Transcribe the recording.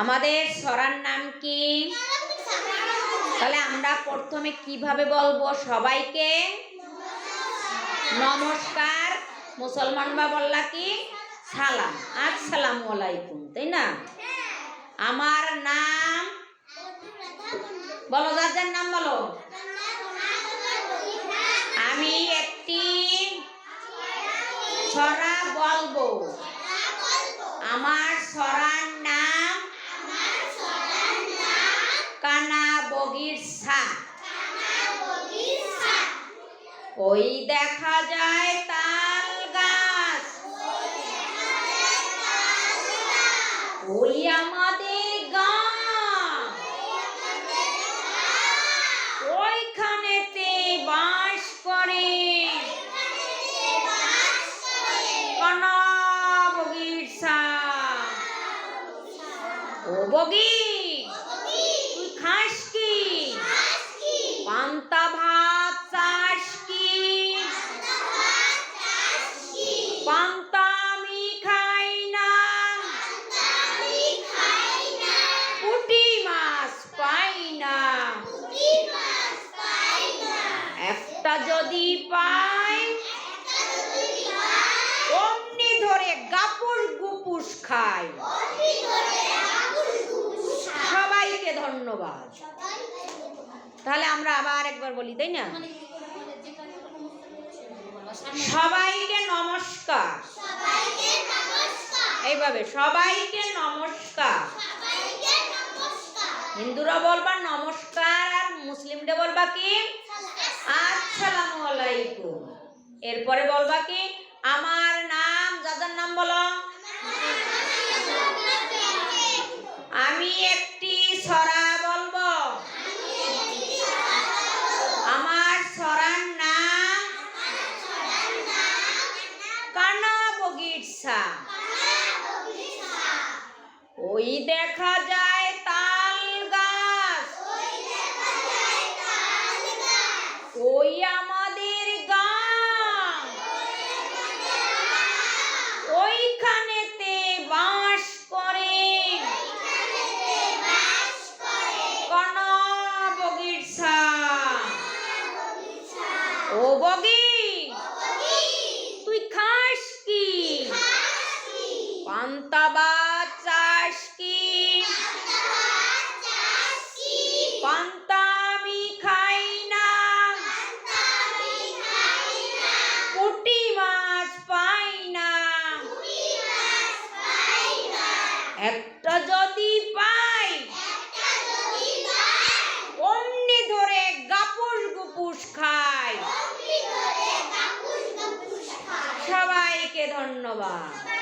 আমাদের সরার নাম কি? তাহলে আমরা প্রথমে কীভাবে বলব? সবাইকে নমস্কার। মুসলমান বা বললা কি? সালাম। আসসালামু আলাইকুম, তাই না? আমার নাম বলো, যার নাম বলো? আমি একটি ছড়া বলব। আমার ছড়ার নাম কানা বগির সা ওই দেখা যায় তাল গাছ। ওই আমাদের গাঁ ওইখানেতে বাস করে। কানা বগির সা ও বগি তুই খাস কি পান্তা ভাত চাস কি পান্তা আমি খাই না পুঁটি মাছ পাই না একটা যদি পাই, অমনি ধরে গাপুর গুপুস খাই। সবাইকে ধন্যবাদ। তাহলে আমরা আবার একবার বলি, তাই না? সবাইকে নমস্কার। এইভাবে, সবাইকে নমস্কার। হিন্দুরা বলবা নমস্কার আর মুসলিমরা বলবা কি? আসসালামু আলাইকুম এরপরে বলবা কি? আমার নাম, যাদের নাম বলো? আমি একটি সরা বলব। আমার ছড়ার নাম কানা বগিরসা ওই দেখা যায় তাল গাছ ওই আমাদের গাঁ ওইখানেতে বাস করে কানা বগিরসা ও বগি তুই খাস কি ভাত চাস কি? পান্তা আমি খাই না। পুঁটি মাছ পাই না। একটা যদি পাই অমনি ধরে গাপুস গুপুস খাই। সবাইকে ধন্যবাদ।